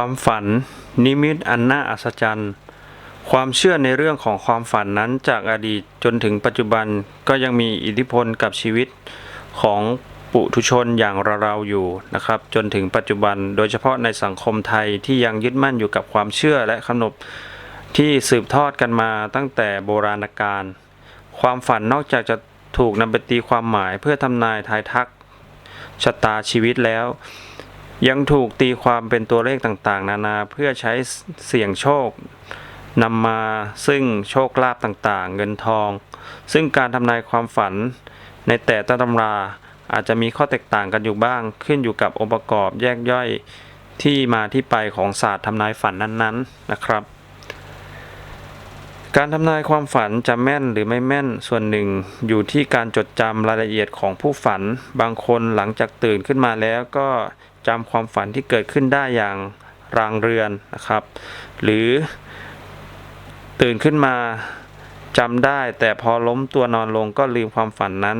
ความฝัน นิมิตอันน่าอัศจรรย์ ความเชื่อในเรื่องของความฝันนั้นจากอดีตจนถึงปัจจุบันก็ยังมีอิทธิพลกับชีวิตของปุถุชนอย่างเราๆอยู่นะครับ จนถึงปัจจุบันโดยเฉพาะในสังคมไทยที่ยังยึดมั่นอยู่กับความเชื่อและขนบที่สืบทอดกันมาตั้งแต่โบราณกาลความฝันนอกจากจะถูกนำไปตีความหมายเพื่อทำนายทายทักชะตาชีวิตแล้ว ยังถูกตีความเป็นตัวเลขต่างๆ นานาเพื่อใช้เสี่ยงโชคนำมาซึ่งโชคลาภต่างๆ เงินทอง ซึ่งการทำนายความฝันในแต่ละตำราอาจจะมีข้อแตกต่างกันอยู่บ้าง ขึ้นอยู่กับองค์ประกอบแยกย่อยที่มาที่ไปของศาสตร์ทำนายฝันนั้นๆนะครับ การทำนายความฝันจะแม่นหรือไม่แม่นส่วนหนึ่งอยู่ที่การจดจำรายละเอียดของผู้ฝัน บางคนหลังจากตื่นขึ้นมาแล้วก็ จำความฝันที่เกิดขึ้นได้อย่างรางเรือนนะครับ หรือตื่นขึ้นมาจำได้ แต่พอล้มตัวนอนลงก็ลืมความฝันนั้น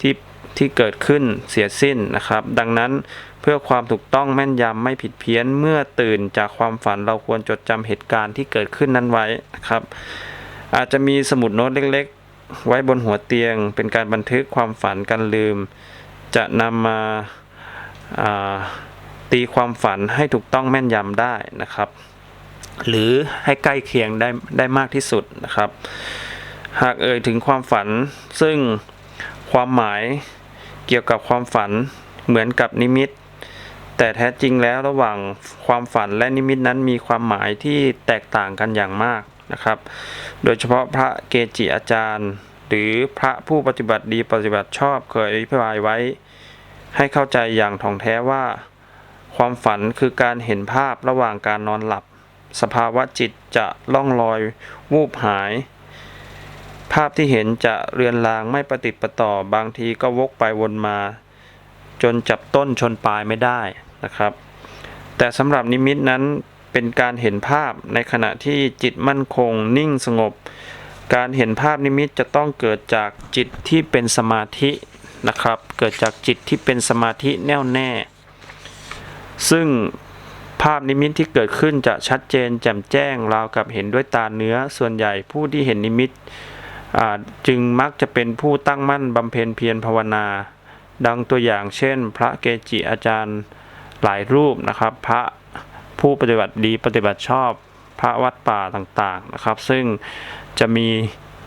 ที่ที่เกิดขึ้นเสียสิ้นนะครับ ดังนั้นเพื่อความถูกต้องแม่นยำไม่ผิดเพี้ยนเมื่อตื่นจากความฝันเราควรจดจำเหตุการณ์ที่เกิดขึ้นนั้นไว้นะครับ อาจจะมีสมุดโน้ตเล็ก ๆ ไว้บนหัวเตียง เป็นการบันทึกความฝันกันลืม จะนำมาา ตีความฝันให้ถูกต้องแม่นยำได้นะครับ หรือให้ใกล้เคียงได้ได้มากที่สุดนะครับ หากเอ่ยถึงความฝัน ซึ่งความหมายเกี่ยวกับความฝันเหมือนกับนิมิต แต่แท้จริงแล้วระหว่างความฝันและนิมิตนั้นมีความหมายที่แตกต่างกันอย่างมากนะครับ โดยเฉพาะพระเกจิอาจารย์ หรือพระผู้ปฏิบัติดีปฏิบัติชอบเคยอธิบายไว้ ให้เข้าใจอย่างถ่องแท้ว่า ความฝันคือการเห็นภาพระหว่างการนอนหลับ สภาวะจิตจะล่องลอย วูบหาย ภาพที่เห็นจะเรือนรางไม่ประติดประต่อบางทีก็วกไปวนมา จนจับต้นชนปลายไม่ได้นะครับ แต่สำหรับนิมิตนั้นเป็นการเห็นภาพในขณะที่จิตมั่นคง นิ่งสงบ การเห็นภาพนิมิตจะต้องเกิดจากจิตที่เป็นสมาธินะครับ เกิดจากจิตที่เป็นสมาธิแน่วแน่ ซึ่งภาพนิมิตที่เกิดขึ้นจะชัดเจนแจ่มแจ้งราวกับเห็นด้วยตาเนื้อส่วนใหญ่ผู้ที่เห็นนิมิตจึงมักจะเป็นผู้ตั้งมั่นบำเพ็ญเพียรภาวนา ดังตัวอย่างเช่น พระเกจิอาจารย์หลายรูปนะครับ พระผู้ปฏิบัติดีปฏิบัติชอบพระวัดป่าต่างๆนะครับ ซึ่งจะมี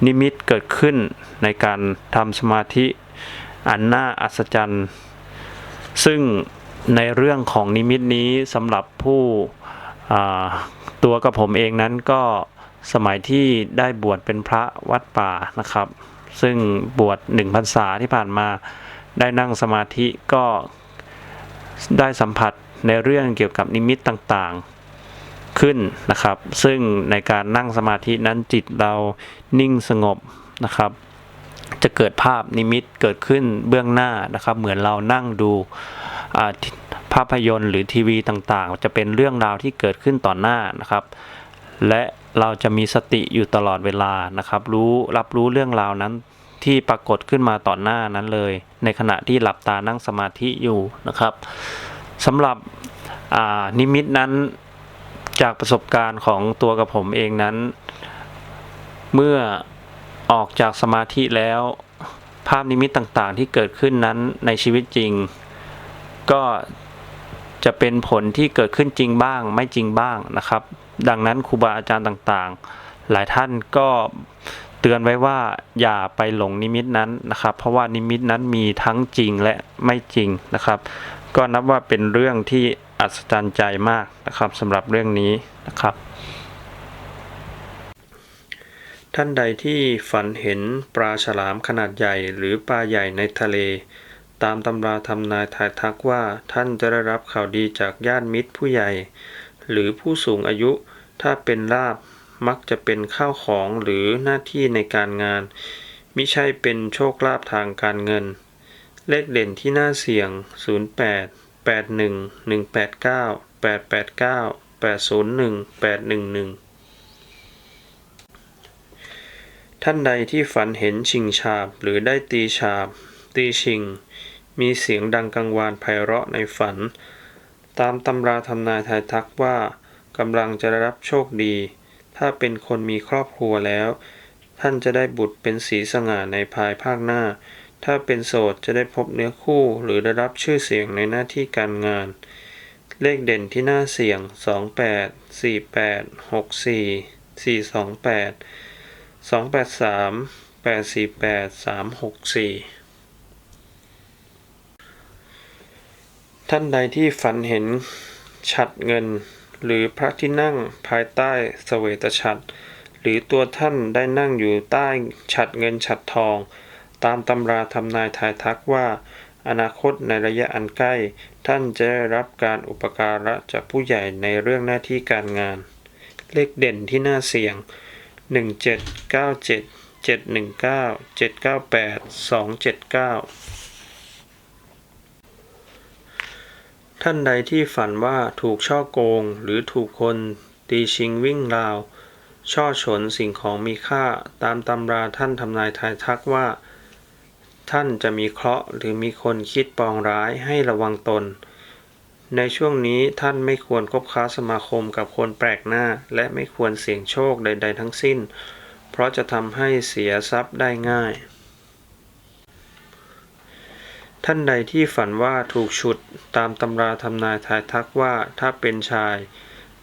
นิมิตเกิดขึ้นในการทำสมาธิอันน่าอัศจรรย์ ซึ่ง ในเรื่องของนิมิตนี้สำหรับผู้ตัวกับผมเองนั้นก็สมัยที่ได้บวชเป็นพระวัดป่านะครับ ซึ่งบวชหนึ่งพรรษาที่ผ่านมาได้นั่งสมาธิก็ได้สัมผัสในเรื่องเกี่ยวกับนิมิตต่างๆขึ้นนะครับ ซึ่งในการนั่งสมาธินั้นจิตเรานิ่งสงบนะครับ จะเกิดภาพนิมิตเกิดขึ้นเบื้องหน้านะครับ เหมือนเรานั่งดู ภาพยนตร์หรือทีวีต่างๆ จะเป็นเรื่องราวที่เกิดขึ้นต่อหน้านะครับ และเราจะมีสติอยู่ตลอดเวลานะครับ รู้รับรู้เรื่องราวนั้นที่ปรากฏขึ้นมาต่อหน้านั้นเลย ในขณะที่หลับตานั่งสมาธิอยู่นะครับสำหรับนิมิตนั้นจากประสบการณ์ของตัวกับผมเองนั้น เมื่อออกจากสมาธิแล้ว ภาพนิมิตต่างๆ ที่เกิดขึ้นนั้นในชีวิตจริง ก็จะเป็นผลที่เกิดขึ้นจริงบ้างไม่จริงบ้างนะครับ ดังนั้นครูบาอาจารย์ต่างๆ หลายท่านก็เตือนไว้ว่าอย่าไปหลงนิมิตนั้นนะครับ เพราะว่านิมิตนั้นมีทั้งจริงและไม่จริงนะครับ ก็นับว่าเป็นเรื่องที่อัศจรรย์ใจมากนะครับสำหรับเรื่องนี้นะครับ ท่านใดที่ฝันเห็นปลาฉลามขนาดใหญ่หรือปลาใหญ่ในทะเล ตามตำราทำนายทายทักว่าท่านจะได้รับข่าวดีจากญาติมิตรผู้ใหญ่ หรือผู้สูงอายุ ถ้าเป็นลาบมักจะเป็นข้าวของหรือหน้าที่ในการงาน มิใช่เป็นโชคลาภทางการเงิน เลขเด่นที่น่าเสี่ยง 08 81 189 889 801 811ท่านใดที่ฝันเห็นชิงชาบหรือได้ตีฉาบ ตีชิง มีเสียงดังกังวานไพเราะในฝัน ตามตำราทำนายทายทักว่ากำลังจะได้รับโชคดี ถ้าเป็นคนมีครอบครัวแล้ว ท่านจะได้บุตรเป็นสีสง่าในภายภาคหน้า ถ้าเป็นโสดจะได้พบเนื้อคู่หรือได้รับชื่อเสียงในหน้าที่การงาน เลขเด่นที่น่าเสี่ยง 28 48 64 428 283 848 364 ท่านใดที่ฝันเห็นฉัดเงิน หรือพระที่นั่งภายใต้เสวตฉัตรหรือตัวท่านได้นั่งอยู่ใต้ฉัดเงินฉัดทอง ตามตำราทำนายทายทักว่า อนาคตในระยะอันใกล้ ท่านจะได้รับการอุปการะจากผู้ใหญ่ในเรื่องหน้าที่การงาน เลขเด่นที่น่าเสี่ยง 1797 719 798 279 ท่านใดที่ฝันว่าถูกช่อโกง หรือถูกคนตีชิงวิ่งราว ช่อฉนสิ่งของมีค่าตามตำราท่านทำนายทายทักว่า ท่านจะมีเคราะห์หรือมีคนคิดปองร้ายให้ระวังตน ในช่วงนี้ท่านไม่ควรคบค้าสมาคมกับคนแปลกหน้า และไม่ควรเสี่ยงโชคใด ๆ ทั้งสิ้น เพราะจะทำให้เสียทรัพย์ได้ง่าย ท่านใดที่ฝันว่าถูกฉุดตามตำราทำนายทายทักว่าถ้าเป็นชาย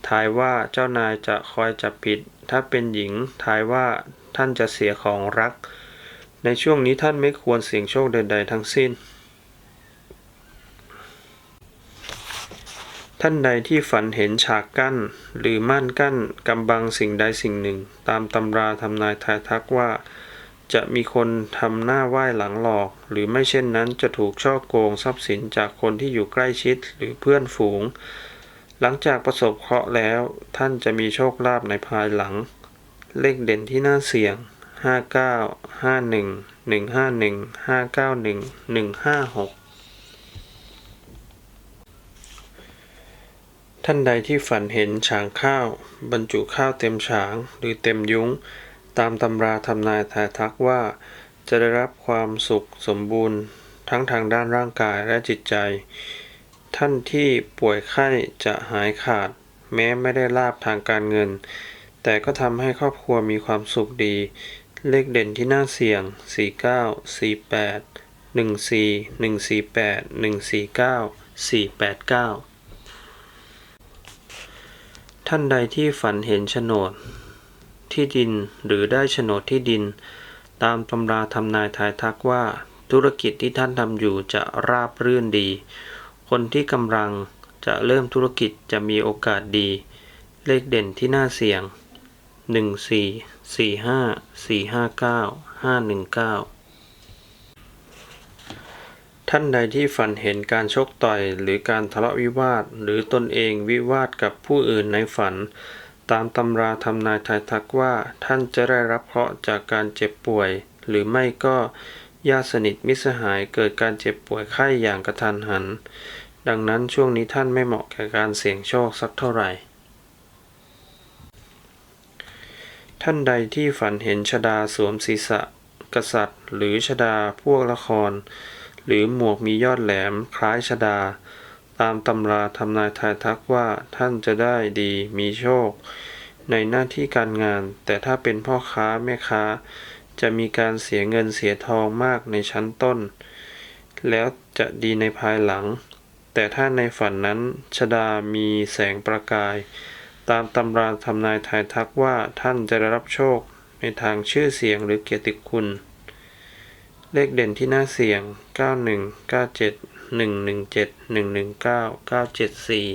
ทายว่าเจ้านายจะคอยจับผิด ถ้าเป็นหญิง ทายว่าท่านจะเสียของรัก ในช่วงนี้ท่านไม่ควรเสี่ยงโชคใดๆทั้งสิ้น ท่านใดที่ฝันเห็นฉากกั้น หรือม่านกั้นกำบังสิ่งใดสิ่งหนึ่ง ตามตำราทำนายทายทักว่า จะมีคนทำหน้าไหว้หลังหลอก หรือไม่เช่นนั้นจะถูกช่อโกงทรัพย์สินจากคนที่อยู่ใกล้ชิดหรือเพื่อนฝูง หลังจากประสบเคราะห์แล้ว ท่านจะมีโชคลาภในภายหลัง เลขเด่นที่น่าเสี่ยง 59 51 151 591 156ท่านใดที่ฝันเห็นฉางข้าว บรรจุข้าวเต็มฉางหรือเต็มยุ้ง ตามตำราทำนายทายทักว่า จะได้รับความสุขสมบูรณ์ทั้งทางด้านร่างกายและจิตใจ ท่านที่ป่วยไข้จะหายขาด แม้ไม่ได้ลาบทางการเงิน แต่ก็ทำให้ครอบครัวมีความสุขดี เลขเด่นที่น่าเสี่ยง 49 48 14 148 149 489 ท่านใดที่ฝันเห็นโฉนด ที่ดิน หรือได้โฉนดที่ดิน ตามตำราทำนายทายทักว่า ธุรกิจที่ท่านทำอยู่จะราบรื่นดี คนที่กำลังจะเริ่มธุรกิจจะมีโอกาสดี เลขเด่นที่น่าเสี่ยง 14 45 459 519 ท่านใดที่ฝันเห็นการชกต่อย หรือการทะเลาะวิวาท หรือตนเองวิวาทกับผู้อื่นในฝัน ตามตำราทำนายทายทักว่าท่านจะได้รับเคราะห์จากการเจ็บป่วย หรือไม่ก็ญาติสนิทมิสหายเกิดการเจ็บป่วยไข้อย่างกระทันหัน ดังนั้นช่วงนี้ท่านไม่เหมาะแก่การเสี่ยงโชคสักเท่าไหร่ ท่านใดที่ฝันเห็นชดาสวมศีรษะ กษัตริย์ หรือชดาพวกละคร หรือหมวกมียอดแหลมคล้ายชดา ตามตำราทำนายทายทักว่าท่านจะได้ดีมีโชค ในหน้าที่การงาน แต่ถ้าเป็นพ่อค้าแม่ค้า จะมีการเสียเงินเสียทองมากในชั้นต้น แล้วจะดีในภายหลัง แต่ถ้าในฝันนั้นชดามีแสงประกาย ตามตำราทำนายทายทักว่าท่านจะได้รับโชคในทางชื่อเสียงหรือเกียรติคุณ เลขเด่นที่น่าเสี่ยง 91 97 หนึ่งหนึ่งเจ็ดหนึ่งหนึ่งเก้าเก้าเจ็ดสี่